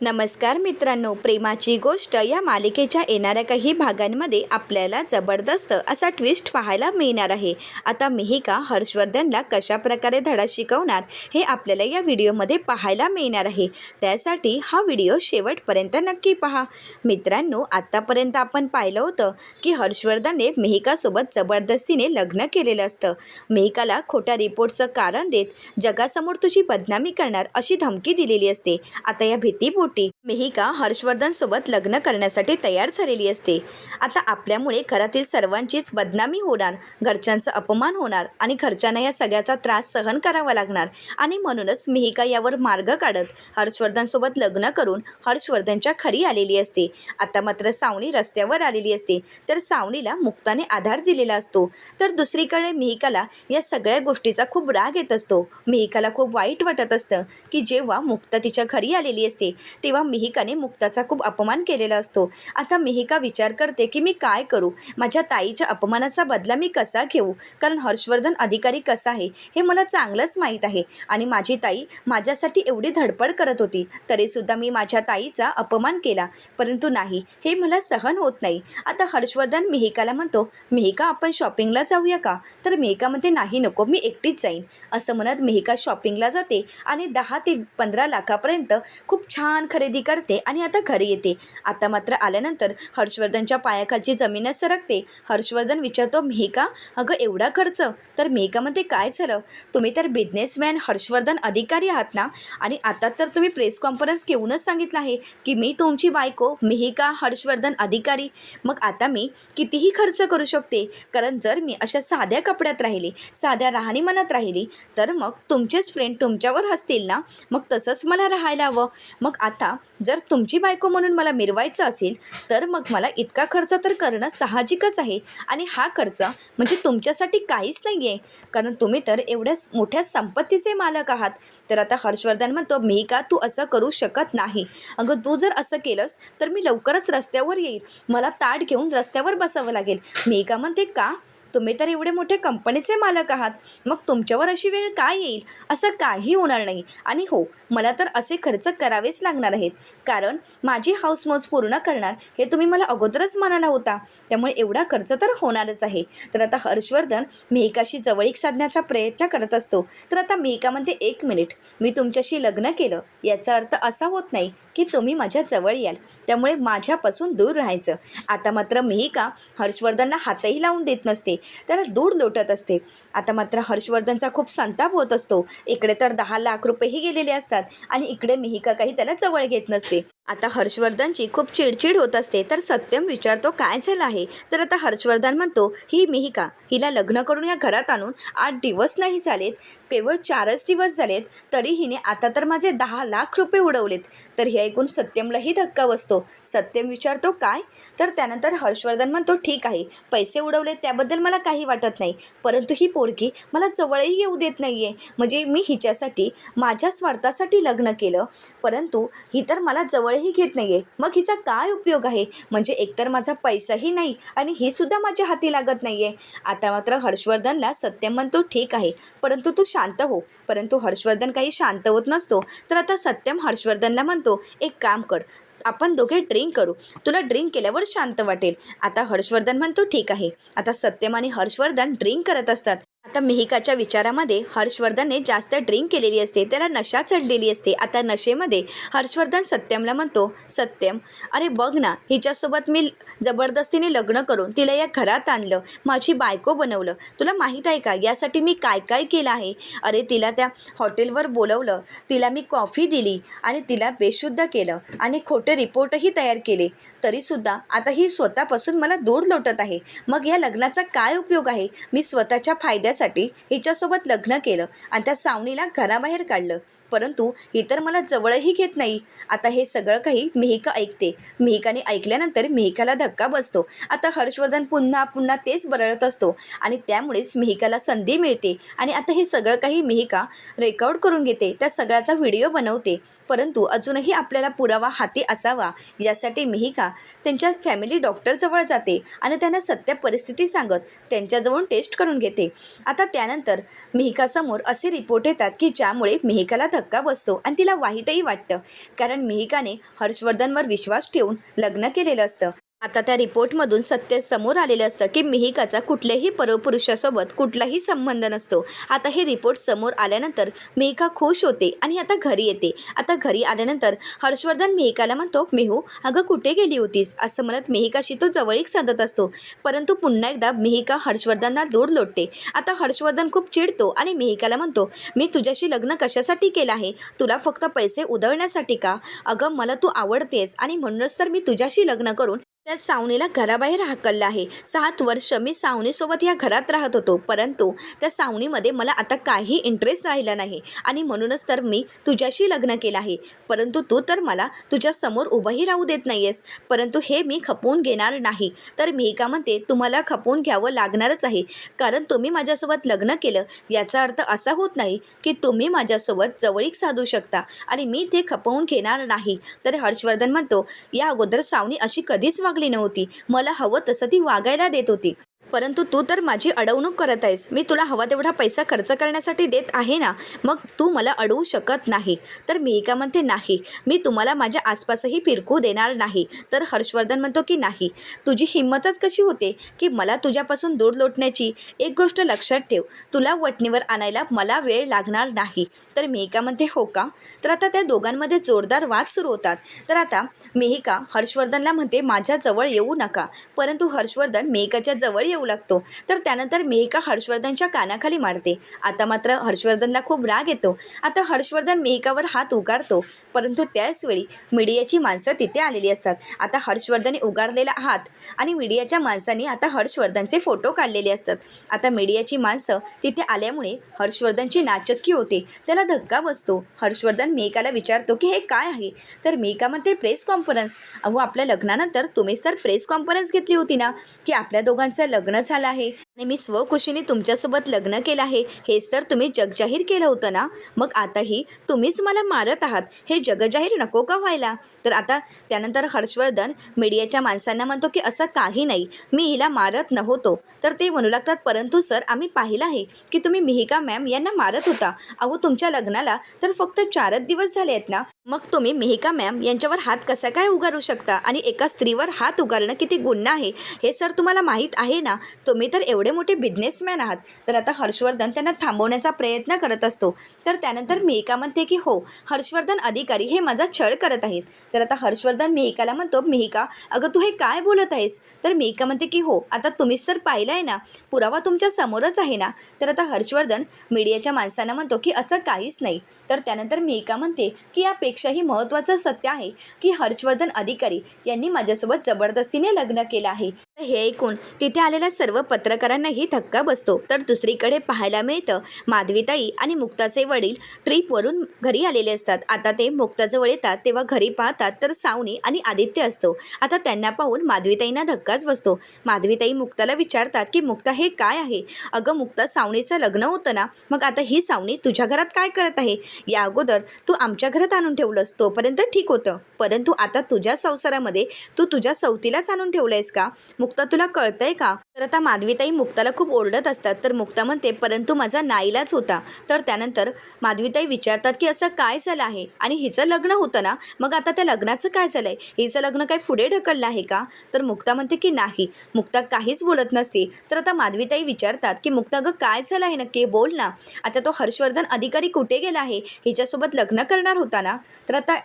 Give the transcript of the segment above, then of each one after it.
नमस्कार मित्रांनो प्रेमाची गोष्ट या मालिकेच्या येणाऱ्या काही भागांमध्ये आपल्याला जबरदस्त असा ट्विस्ट पाहायला मिळणार आहे. आता मिहिका हर्षवर्धनला कशा प्रकारे धडा शिकवणार हे आपल्याला या व्हिडिओमध्ये पाहायला मिळणार आहे. त्यासाठी हा व्हिडिओ शेवटपर्यंत नक्की पहा. मित्रांनो आत्तापर्यंत आपण पाहिलं होतं की हर्षवर्धनने मिहिकासोबत जबरदस्तीने लग्न केलेलं असतं. मिहिकाला खोट्या रिपोर्टचं कारण देत जगासमोर तुझी बदनामी करणार अशी धमकी दिलेली असते. आता या भीतीपोटी मिहिका हर्षवर्धन सोबत लग्न करण्यासाठी तयार झालेली असते. आता आपल्यामुळे घरातील सर्वांचीच बदनामी होणार घरच्यांचा अपमान होणार आणि घरच्यांना या सगळ्याचा त्रास सहन करावा लागणार. आणि म्हणूनच मिहिका यावर मार्ग काढत हर्षवर्धनसोबत लग्न करून हर्षवर्धनच्या खरी आलेली असते. आता मात्र सावणी रस्त्यावर आलेली असते. तर सावनीला मुक्ताने आधार दिलेला असतो. तर दुसरीकडे मिहिकाला या सगळ्या गोष्टीचा खूप राग येत असतो. मिहिकाला खूप वाईट वाटत असतं की जेव्हा मुक्ता तिच्या घरी आलेली असते तेव्हा मिहिकाने मुक्ताचा खूप अपमान केलेला असतो. आता मिहिका विचार करते की मी काय करू? माझ्या ताईच्या अपमानाचा बदला मी कसा घेऊ? कारण हर्षवर्धन अधिकारी कसा आहे? हे मला चांगलंच माहीत आहे. आणि माझी ताई माझ्यासाठी एवढी धडपड करत होती. तरीसुद्धा मी माझ्या ताईचा अपमान केला. परंतु नाही हे मला सहन होत नाही. आता हर्षवर्धन मिहिकाला म्हणतो मिहिका आपण शॉपिंगला जाऊया का? तर मिहिका म्हणते नाही नको मी एकटीच जाईन. असं म्हणत मिहिका शॉपिंगला जाते आणि दहा ते पंधरा लाखापर्यंत खूप छान खरेदी करते आणि आता घरी येते. आता मात्र आल्यानंतर हर्षवर्धनच्या पायाखालची जमीनच सरकते. हर्षवर्धन विचारतो मिहिका अगं एवढा खर्च? तर मिहिका म्हणते काय झालं? तुम्ही तर बिझनेसमॅन हर्षवर्धन अधिकारी आहात ना? आणि आता तर तुम्ही प्रेस कॉन्फरन्स घेऊनच सांगितलं आहे की मी तुमची बायको मिहिका हर्षवर्धन अधिकारी? मग आता मी कितीही खर्च करू शकते कारण जर मी अशा साध्या कपड्यात राहिली साध्या राहणीमानात राहिली तर मग तुमचेच फ्रेंड तुमच्यावर हसतील ना? मग तसंच मला राहायला हवं. मग आता आता जर तुमची बायको म्हणून मला मिरवायचं असेल तर मग मला इतका खर्च तर करणं साहजिकच आहे. आणि हा खर्च म्हणजे तुमच्यासाठी काहीच नाही आहे कारण तुम्ही तर एवढ्या मोठ्या संपत्तीचे मालक आहात. तर आता हर्षवर्धन म्हणतो मी का तू असं करू शकत नाही? अगं तू जर असं केलंस तर मी लवकरच रस्त्यावर येईल. मला ताट घेऊन रस्त्यावर बसावं लागेल. मी का म्हणते का? तुम्ही तर एवढे मोठे कंपनीचे मालक आहात. मग तुमच्यावर अशी वेळ काय येईल? असं काही होणार नाही. आणि हो मला तर असे खर्च करावेच लागणार आहेत. कारण माझी हाऊसमोज पूर्ण करणार हे तुम्ही मला अगोदरच म्हणाला होता. त्यामुळे एवढा खर्च तर होणारच आहे. तर आता हर्षवर्धन मेहकाशी जवळीक साधण्याचा प्रयत्न करत असतो. तर आता मेहका म्हणते एक मिनिट. मी तुमच्याशी लग्न केलं. याचा अर्थ असा होत नाही. की तुम्ही माझ्या जवळ याल. त्यामुळे माझ्यापासून दूर राहायचं. आता मात्र मिहिका हर्षवर्धनला हातही लावून देत नसते. त्याला दूर लोटत असते. आता मात्र हर्षवर्धनचा खूप संताप होत असतो. इकडे तर दहा लाख रुपयेही गेलेले असतात. आणि इकडे मिहिका काही त्याला जवळ घेत नसते. आता हर्षवर्धनची खूप चिडचिड होत असते तर सत्यम विचारतो काय झालं आहे? तर आता हर्षवर्धन म्हणतो ही मिहिका हिला लग्न करून या घरात आणून आठ दिवस नाही झालेत केवळ चारच दिवस झालेत तरी हिने आता तर माझे दहा लाख रुपये उडवलेत. तर हे ऐकून सत्यमलाही धक्का बसतो. सत्यम विचारतो काय? तर त्यानंतर हर्षवर्धन म्हणतो ठीक आहे पैसे उडवले त्याबद्दल मला काही वाटत नाही परंतु ही पोरगी मला जवळही येऊ देत नाही आहे म्हणजे मी हिच्यासाठी माझ्या स्वार्थासाठी लग्न केलं परंतु ही तर मला जवळ जवळही घेत नाही आहे मग हिचा काय उपयोग आहे? म्हणजे एकतर माझा पैसाही नाही आणि ही सुद्धा माझ्या हाती लागत नाही आहे आता मात्र हर्षवर्धनला सत्यम म्हणतो ठीक आहे परंतु तू शांत हो. परंतु हर्षवर्धन काही शांत होत नसतो. तर आता सत्यम हर्षवर्धनला म्हणतो एक काम कर आपण दोघे ड्रिंक करू. तुला ड्रिंक केल्यावर शांत वाटेल. आता हर्षवर्धन म्हणतो ठीक आहे. आता सत्यम आणि हर्षवर्धन ड्रिंक करत असतात. आता मिहिकाच्या विचारामध्ये हर्षवर्धनने जास्त ड्रिंक केलेली असते त्याला नशा चढलेली असते. आता नशेमध्ये हर्षवर्धन सत्यमला म्हणतो सत्यम अरे बघ ना हिच्यासोबत मी जबरदस्तीने लग्न करून तिला या घरात आणलं माझी बायको बनवलं. तुला माहीत आहे का यासाठी मी काय काय केलं आहे? अरे तिला त्या हॉटेलवर बोलवलं तिला मी कॉफी दिली आणि तिला बेशुद्ध केलं आणि खोटे रिपोर्टही तयार केले. तरीसुद्धा आता ही स्वतःपासून मला दूर लोटत आहे. मग या लग्नाचा काय उपयोग आहे? मी स्वतःच्या फायद्यासाठी हिच्यासोबत लग्न केलं आणि त्या सावनीला घराबाहेर काढलं. परंतु ही तर मला जवळही घेत नाही. आता हे सगळं काही मिहिका ऐकते. मिहिकाने ऐकल्यानंतर मिहिकाला धक्का बसतो. आता हर्षवर्धन पुन्हा पुन्हा तेच बरळत असतो आणि त्यामुळेच मिहिकाला संधी मिळते आणि आता हे सगळं काही मिहिका रेकॉर्ड करून घेते. त्या सगळ्याचा व्हिडिओ बनवते. परंतु अजूनही आपल्याला पुरावा हाती असावा यासाठी मिहिका त्यांच्या फॅमिली डॉक्टरजवळ जाते आणि त्यांना सत्य परिस्थिती सांगत त्यांच्याजवळून टेस्ट करून घेते. आता त्यानंतर मिहिकासमोर असे रिपोर्ट येतात की ज्यामुळे मिहिकाला धक्का बसतो आणि तिला वाईटही वाटतं. कारण मिहिकाने हर्षवर्धनवर विश्वास ठेवून लग्न केलेलं असतं. आता त्या रिपोर्टमधून सत्य समोर आलेलं असतं की मिहिकाचा कुठल्याही परपुरुषासोबत कुठलाही संबंध नसतो. आता हे रिपोर्ट समोर आल्यानंतर मिहिका खुश होते आणि आता घरी येते. आता घरी आल्यानंतर हर्षवर्धन मिहिकाला म्हणतो मेहू अगं कुठे गेली होतीस? असं म्हणत मिहिकाशी तो जवळीक साधत असतो. परंतु पुन्हा एकदा मिहिका हर्षवर्धनला दूर लोटते. आता हर्षवर्धन खूप चिडतो आणि मिहिकाला म्हणतो मी तुझ्याशी लग्न कशासाठी केलं आहे? तुला फक्त पैसे उधळण्यासाठी का? अगं मला तू आवडतेस आणि म्हणूनच तर मी तुझ्याशी लग्न करून त्या सावनीला घराबाहेर हाकललं आहे. सात वर्ष मी सावनीसोबत या घरात राहत होतो. परंतु त्या सावनीमध्ये मला आता काही इंटरेस्ट राहिला नाही. आणि म्हणूनच तर मी तुझ्याशी लग्न केलं आहे. परंतु तू तर मला तुझ्यासमोर उभंही राहू देत नाही आहेस परंतु हे मी खपवून घेणार नाही. तर मी का म्हणते तुम्हाला खपवून घ्यावं लागणारच आहे. कारण तुम्ही माझ्यासोबत लग्न केलं. याचा अर्थ असा होत नाही की तुम्ही माझ्यासोबत जवळीक साधू शकता. आणि मी ते खपवून घेणार नाही. तर हर्षवर्धन म्हणतो या अगोदर सावनी अशी कधीच वागली नव्हती. मला हवं तसं ती वागायला देत होती. परंतु तू तर माझी अडवणूक करत आहेस. मी तुला हवा तेवढा पैसा खर्च करण्यासाठी देत आहे ना? मग तू मला अडवू शकत नाही. तर मी एका म्हणते नाही? मी तुम्हाला माझ्या आसपासही फिरकू देणार नाही. तर हर्षवर्धन म्हणतो की नाही. तुझी हिंमतच कशी होते की मला तुझ्यापासून दूर लोटण्याची? एक गोष्ट लक्षात ठेव. तुला वटणीवर आणायला मला वेळ लागणार नाही. तर मेहिका म्हणते हो का? तर आता त्या दोघांमध्ये जोरदार वाद सुरू होतात. तर आता मेहिका हर्षवर्धनला म्हणते माझ्याजवळ येऊ नका. परंतु हर्षवर्धन मेहिकाच्या जवळ येऊ लागतो. तर त्यानंतर मेहिका हर्षवर्धनच्या कानाखाली मारते. आता मात्र हर्षवर्धनला खूप राग येतो. आता हर्षवर्धन मेहिकावर हात उगारतो. परंतु त्याचवेळी मीडियाची माणसं तिथे आलेली असतात. आता हर्षवर्धनने उगारलेला हात आणि मीडियाच्या माणसांनी आता हर्षवर्धनचे फोटो काढलेले असतात. आता मीडियाची माणसं तिथे आल्यामुळे हर्षवर्धनची नाचक्की होते. त्याला धक्का बसतो. हर्षवर्धन मेकाला विचारतो की हे काय आहे? तर मेका म्हणते प्रेस कॉन्फरन्स. अहो आपल्या लग्नानंतर तुम्हीच तर प्रेस कॉन्फरन्स घेतली होती ना की आपल्या दोघांचं लग्न लग्न झालं आहे. आणि मी स्वखुशीने तुमच्यासोबत लग्न केलं आहे. हेच तर तुम्ही जगजाहीर केलं होतं ना? मग आताही तुम्हीच मला मारत आहात. हे जगजाहीर नको का व्हायला? तर आता त्यानंतर हर्षवर्धन मीडियाच्या माणसांना म्हणतो की असं काही नाही. मी हिला मारत नव्हतो. तर ते म्हणू लागतात परंतु सर आम्ही पाहिलं आहे की तुम्ही मिहिका मॅम यांना मारत होता. अहो तुमच्या लग्नाला तर फक्त चारच दिवस झाले आहेत ना? मग तुम्ही मिहिका मॅम यांच्यावर हात कसा काय उगारू शकता? आणि एका स्त्रीवर हात उगारणं किती गुन्हा आहे? हे सर तुम्हाला माहीत आहे ना? तुम्ही तर एवढे मोठे बिझनेसमॅन आहात तर आता हर्षवर्धन त्यांना थांबवण्याचा प्रयत्न करत असतो. तर त्यानंतर मिहिका म्हणते की हो हर्षवर्धन अधिकारी हे माझा छळ करत आहेत. तर आता हर्षवर्धन मिहिकाला म्हणतो मिहिका अगं तू हे काय बोलत आहेस? तर मिहिका म्हणते की हो आता तुम्हीच तर पाहिलं आहे ना पुरावा तुमच्या समोरच आहे ना. तर आता हर्षवर्धन मीडियाच्या माणसांना म्हणतो की असं काहीच नाही. तर त्यानंतर मिहिका म्हणते की यापेक्षाही महत्त्वाचं सत्य आहे की हर्षवर्धन अधिकारी यांनी माझ्यासोबत जबरदस्तीने लग्न केलं आहे. हे ऐकून तिथे आलेल्या सर्व पत्रकारांनाही धक्का बसतो. तर दुसरीकडे पाहायला मिळतं माधवीताई आणि मुक्ताचे वडील ट्रीपवरून घरी आलेले असतात. आता ते मुक्ताजवळ येतात तेव्हा घरी पाहतात तर सावनी आणि आदित्य असतो. आता त्यांना पाहून माधवीताईंना धक्काच बसतो. माधवीताई मुक्ताला विचारतात की मुक्ता हे काय आहे? अगं मुक्ता सावनीचं लग्न होतं ना. मग आता ही सावनी तुझ्या घरात काय करत आहे? या अगोदर तू आमच्या घरात आणून ठेवलंस. तोपर्यंत ठीक होतं. परंतु आता तुझ्या संसारामध्ये तू तुझ्या सवतीलाच आणून ठेवलंयस का? मुक्ता तुला कळतंय का? तर आता माधवीताई मुक्ताला खूप ओरडत असतात. तर मुक्ता म्हणते परंतु माझा नाईलाच होता. तर त्यानंतर माधवीताई विचारतात की असं काय झालं आहे? आणि हिचं लग्न होतं ना? मग आता त्या लग्नाचं काय झालंय? हिचं लग्न काय पुढे ढकललं आहे का? तर मुक्ता म्हणते की नाही. मुक्ता काहीच बोलत नसते. तर आता माधवीताई विचारतात की मुक्ता गं काय झालं आहे नक्की? बोल ना. आता तो हर्षवर्धन अधिकारी कुठे गेला आहे? हिच्यासोबत लग्न करणार होता ना? तर आता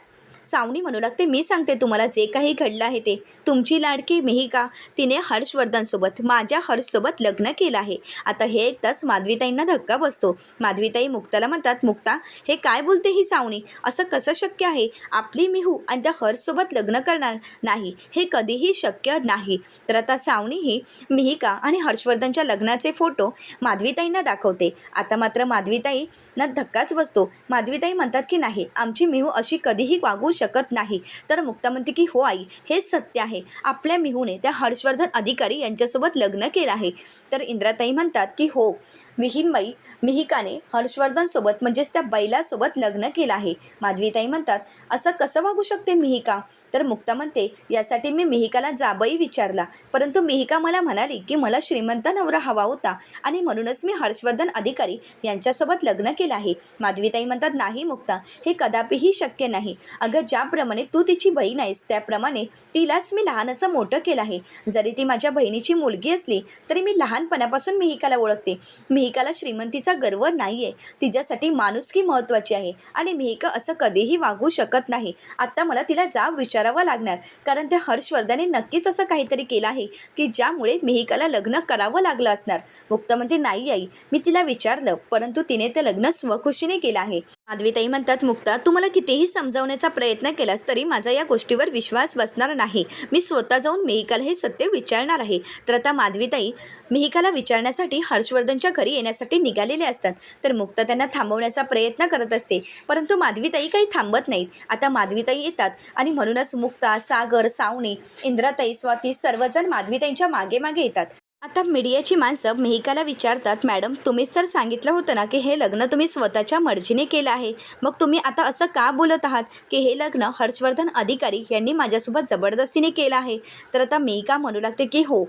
सावनी म्हणू लागते मी सांगते तुम्हाला जे काही घडलं आहे ते. तुमची लाडकी मिहिका तिने हर्षवर्धनसोबत माझ्या हर्षसोबत लग्न केलं आहे. आता हे एकदाच माधवीताईंना धक्का बसतो. माधवीताई मुक्ताला म्हणतात मुक्ता हे काय बोलते ही सावनी? असं कसं शक्य आहे? आपली मिहू आणि त्या हर्षसोबत लग्न करणार नाही हे कधीही शक्य नाही. तर आता सावनी ही मिहिका आणि हर्षवर्धनच्या लग्नाचे फोटो माधवीताईंना दाखवते. आता मात्र माधवीताईंना धक्काच बसतो. माधवीताई म्हणतात की नाही आमची मिहू अशी कधीही वागू शकत नाही. तर मुक्ता म्हणते की हो आई हेच सत्य आहे. आपल्या मिहूने त्या हर्षवर्धन अधिकारी यांच्यासोबत लग्न केलं आहे. तर इंद्राताई म्हणतात की हो. विहीनबाई मिहिकाने हर्षवर्धनसोबत म्हणजेच त्या बैलासोबत लग्न केलं आहे. माधवीताई म्हणतात असं कसं वागू शकते मिहिका? तर मुक्ता म्हणते यासाठी मी मिहिकाला जाबई विचारला. परंतु मिहिका मला म्हणाली की मला श्रीमंत नवरा हवा होता आणि म्हणूनच मी हर्षवर्धन अधिकारी यांच्यासोबत लग्न केलं आहे. माधवीताई म्हणतात नाही मुक्ता हे कदापिही शक्य नाही. अगं ज्याप्रमाणे तू तिची बहीण आहेस त्याप्रमाणे तिलाच मी लहानाचं मोठं केलं आहे. जरी ती माझ्या बहिणीची मुलगी असली तरी मी लहानपणापासून मिहिकाला ओळखते. मी मिहिकाला श्रीमंतीचा गर्व नाही आहे तिच्यासाठी माणुसकी महत्त्वाची आहे. आणि मिहिका असं कधीही वागू शकत नाही. आत्ता मला तिला जाब विचारावा लागणार. कारण त्या हर्षवर्धने नक्कीच असं काहीतरी केलं आहे की ज्यामुळे मिहिकाला लग्न करावं लागलं असणार. मुक्त म्हणते नाही आई मी तिला विचारलं परंतु तिने ते लग्न स्वखुशीने केलं आहे. माधवीताई म्हणतात मुक्ता तू मला कितीही समजावण्याचा प्रयत्न केलास तरी माझा या गोष्टीवर विश्वास बसणार नाही. मी स्वतः जाऊन मेहिकाला हे सत्य विचारणार आहे. तर आता माधवीताई मेहिकाला विचारण्यासाठी हर्षवर्धनच्या घरी येण्यासाठी निघालेले असतात. तर मुक्ता त्यांना थांबवण्याचा प्रयत्न करत असते. परंतु माधवीताई काही थांबत नाहीत. आता माधवीताई येतात आणि म्हणूनच मुक्ता सागर सावणी इंद्राताई स्वाती सर्वजण माधवीताईंच्या मागे मागे येतात. आता मीडियाची माणसं मेहिकाला विचारतात मॅडम तुम्हीच तर सांगितलं होतं ना की हे लग्न तुम्ही स्वतःच्या मर्जीने केलं आहे. मग तुम्ही आता असं का बोलत आहात की हे लग्न हर्षवर्धन अधिकारी यांनी माझ्यासोबत जबरदस्तीने केलं आहे? तर आता मेहिका म्हणू लागते की हो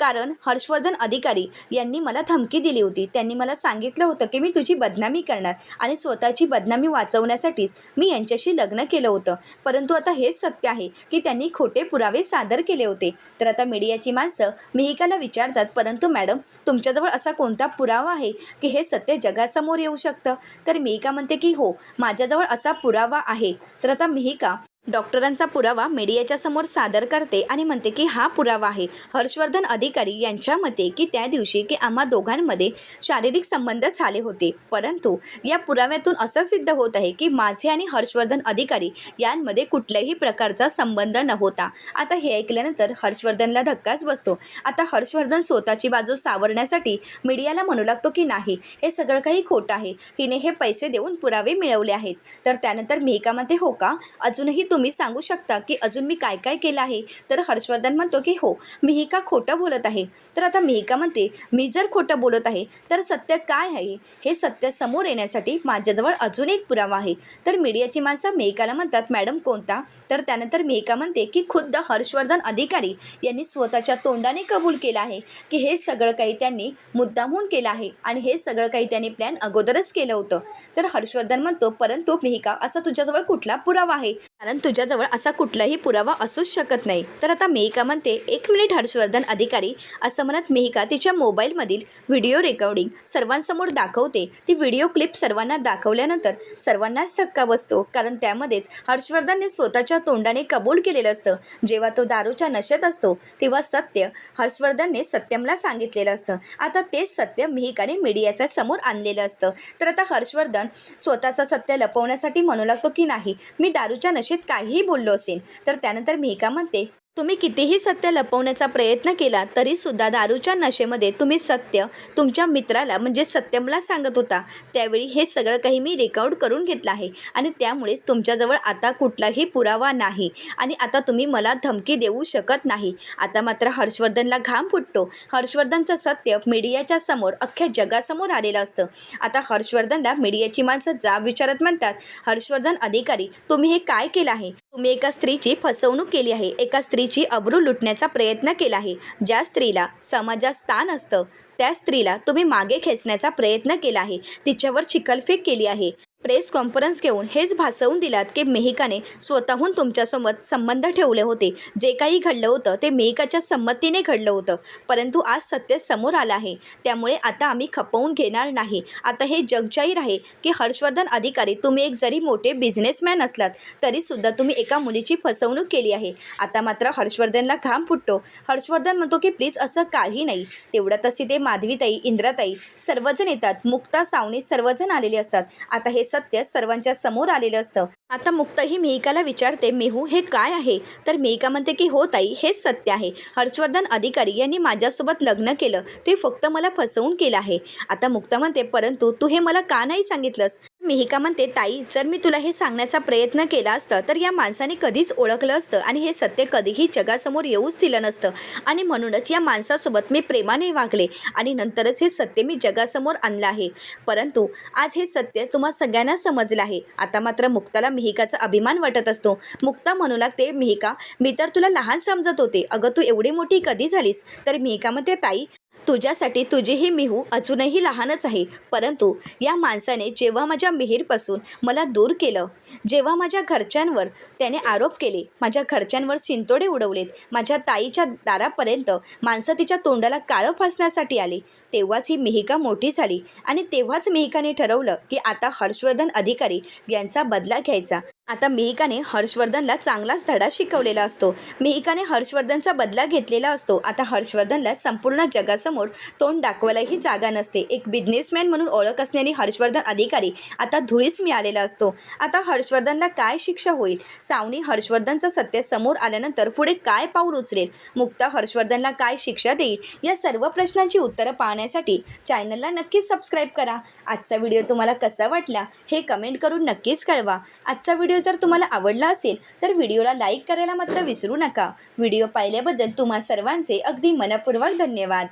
कारण हर्षवर्धन अधिकारी यांनी मला धमकी दिली होती. त्यांनी मला सांगितलं होतं की मी तुझी बदनामी करणार आणि स्वतःची बदनामी वाचवण्यासाठीच मी यांच्याशी लग्न केलं होतं. परंतु आता हेच सत्य आहे की त्यांनी खोटे पुरावे सादर केले होते. तर आता मीडियाची माणसं मिहिकाला विचारतात परंतु मॅडम तुमच्याजवळ असा कोणता पुरावा आहे की हे सत्य जगासमोर येऊ शकतं? तर मिहिका म्हणते की हो माझ्याजवळ असा पुरावा आहे. तर आता मिहिका डॉक्टरांचा पुरावा मीडियाच्या समोर सादर करते आणि म्हणते की हा पुरावा आहे. हर्षवर्धन अधिकारी यांच्या मते की त्या दिवशी की आम्हा दोघांमध्ये शारीरिक संबंध झाले होते. परंतु या पुराव्यातून असं सिद्ध होत आहे की माझे आणि हर्षवर्धन अधिकारी यांमध्ये कुठल्याही प्रकारचा संबंध नव्हता. आता हे ऐकल्यानंतर हर्षवर्धनला धक्काच बसतो. आता हर्षवर्धन स्वतःची बाजू सावरण्यासाठी मीडियाला म्हणू लागतो की नाही हे सगळं काही खोटं आहे. हिने हे पैसे देऊन पुरावे मिळवले आहेत. तर त्यानंतर मिहिका म्हणते हो का? अजूनही तुम्ही सांगू शकता की अजून मी काय काय केलं आहे? तर हर्षवर्धन म्हणतो की हो मिहिका खोटं बोलत आहे. तर आता मिहिका म्हणते मी जर खोटं बोलत आहे तर सत्य काय आहे? हे सत्य समोर येण्यासाठी माझ्याजवळ अजून एक पुरावा आहे. तर मीडियाची माणसं मेहिकाला म्हणतात मॅडम कोणता? तर त्यानंतर मेहिका म्हणते की खुद्द हर्षवर्धन अधिकारी यांनी स्वतःच्या तोंडाने कबूल केलं आहे की हे सगळं काही त्यांनी मुद्दामहून केलं आहे आणि हे सगळं काही त्यांनी प्लॅन अगोदरच केलं होतं. तर हर्षवर्धन म्हणतो परंतु मेहिका असा तुझ्याजवळ कुठला पुरावा आहे? कारण तुझ्याजवळ असा कुठलाही पुरावा असूच शकत नाही. तर आता मेहिका म्हणते एक मिनिट हर्षवर्धन अधिकारी असं म्हणत मेहिका तिच्या मोबाईलमधील व्हिडिओ रेकॉर्डिंग सर्वांसमोर दाखवते. ती व्हिडिओ क्लिप सर्वांना दाखवल्यानंतर सर्वांनाच धक्का बसतो कारण त्यामध्येच हर्षवर्धनने स्वतःच्या तोंडाने कबूल केलेलं असतं. जेव्हा तो दारूच्या नशेत असतो तेव्हा सत्य हर्षवर्धनने सत्यमला सांगितलेलं असतं. आता तेच सत्य मेहिकाने मीडियाच्या समोर आणलेलं असतं. तर आता हर्षवर्धन स्वतःचं सत्य लपवण्यासाठी म्हणू लागतो की नाही? मी दारूच्या नशेत काहीही बोललो असेल तर त्यानंतर मेहका म्हणते तुम्ही कितीही सत्य लपवण्याचा प्रयत्न केला तरीसुद्धा दारूच्या नशेमध्ये तुम्ही सत्य तुमच्या मित्राला म्हणजे सत्यमला सांगत होता. त्यावेळी हे सगळं काही मी रेकॉर्ड करून घेतलं आहे. आणि त्यामुळेच तुमच्याजवळ आता कुठलाही पुरावा नाही. आणि आता तुम्ही मला धमकी देऊ शकत नाही. आता मात्र हर्षवर्धनला घाम फुटतो. हर्षवर्धनचं सत्य मीडियाच्या समोर अख्ख्या जगासमोर आलेलं असतं. आता हर्षवर्धनला मीडियाची माणसं जाब विचारत म्हणतात हर्षवर्धन अधिकारी तुम्ही हे काय केलं आहे? तुम्ही एका स्त्रीची फसवणूक केली आहे. एका स्त्रीची अब्रू लुटण्याचा प्रयत्न केला आहे. ज्या स्त्रीला समाजात स्थान असतं त्या स्त्रीला तुम्ही मागे खेचण्याचा प्रयत्न केला आहे. तिच्यावर चिखलफेक केली आहे. प्रेस कॉन्फरन्स घेऊन हेच भासवून दिलात की मेहिकाने स्वतःहून तुमच्यासोबत संबंध ठेवले होते. जे काही घडलं होतं ते मेहिकाच्या संमतीने घडलं होतं. परंतु आज सत्य समोर आलं आहे. त्यामुळे आता आम्ही खपवून घेणार नाही. आता हे जगजाहीर आहे की हर्षवर्धन अधिकारी तुम्ही एक जरी मोठे बिझनेसमॅन असलात तरीसुद्धा तुम्ही एका मुलीची फसवणूक केली आहे. आता मात्र हर्षवर्धनला घाम फुटतो. हर्षवर्धन म्हणतो की प्लीज असं काही नाही. तेवढ्यातच तिथे माधवीताई इंद्राताई सर्वजण येतात. मुक्ता सावनी सर्वजण आलेले असतात. आता हे सत्य सर्वांच्या समोर आलेलं असतं. आता मुक्ता ही मिहिकाला विचारते मेहू हे काय आहे? तर मिहिका म्हणते की हो ताई हेच सत्य आहे. हर्षवर्धन अधिकारी यांनी माझ्यासोबत लग्न केलं. ते फक्त मला फसवून केलं आहे. आता मुक्ता म्हणते परंतु तू हे मला का नाही सांगितलंस? मिहिका म्हणते ताई जर मी तुला हे सांगण्याचा प्रयत्न केला असता तर या माणसाने कधीच ओळखलं असतं आणि हे सत्य कधीही जगासमोर येऊच दिलं नसतं. आणि म्हणूनच या माणसासोबत मी प्रेमाने वागले आणि नंतरच हे सत्य मी जगासमोर आणलं आहे. परंतु आज हे सत्य तुम्हा सगळ्यांना समजलं आहे. आता मात्र मुक्ताला मिहिकाचा अभिमान वाटत असतो. मुक्ता म्हणू लागते मिहिका मी तर तुला लहान समजत होते. अगं तू एवढी मोठी कधी झालीस? तर मिहिका म्हणते ताई तुझ्यासाठी तुझी ही मिहू अजूनही लहानच आहे. परंतु या माणसाने जेव्हा माझ्या मिहीरपासून मला दूर केलं जेव्हा माझ्या घरच्यांवर त्याने आरोप केले माझ्या घरच्यांवर सिंतोडे उडवलेत माझ्या ताईच्या दारापर्यंत माणसं तिच्या तोंडाला काळं फासण्यासाठी आले तेव्हाच ही मिहिका मोठी झाली आणि तेव्हाच मिहिकाने ठरवलं की आता हर्षवर्धन अधिकारी यांचा बदला घ्यायचा. आता मिहिकाने हर्षवर्धनला चांगलाच धडा शिकवलेला असतो. मिहिकाने हर्षवर्धनचा बदला घेतलेला असतो. आता हर्षवर्धनला संपूर्ण जगासमोर तोंड दाखवायलाही जागा नसते. एक बिझनेसमॅन म्हणून ओळख असणारी हर्षवर्धन अधिकारी आता धुळीस मिळालेला असतो. आता हर्षवर्धनला काय शिक्षा होईल? सावनी हर्षवर्धनचं सत्य समोर आल्यानंतर पुढे काय पाऊल उचलेल? मुक्ता हर्षवर्धनला काय शिक्षा देईल? या सर्व प्रश्नांची उत्तरं पाहण्यासाठी चॅनलला नक्कीच सबस्क्राईब करा. आजचा व्हिडिओ तुम्हाला कसा वाटला हे कमेंट करून नक्कीच कळवा. आजचा व्हिडिओ व्हिडिओ जर तुम्हाला आवडला असेल तर व्हिडिओला लाईक करायला मात्र विसरू नका. व्हिडिओ पाहिल्याबद्दल तुम्हा सर्वांचे अगदी मनपूर्वक धन्यवाद.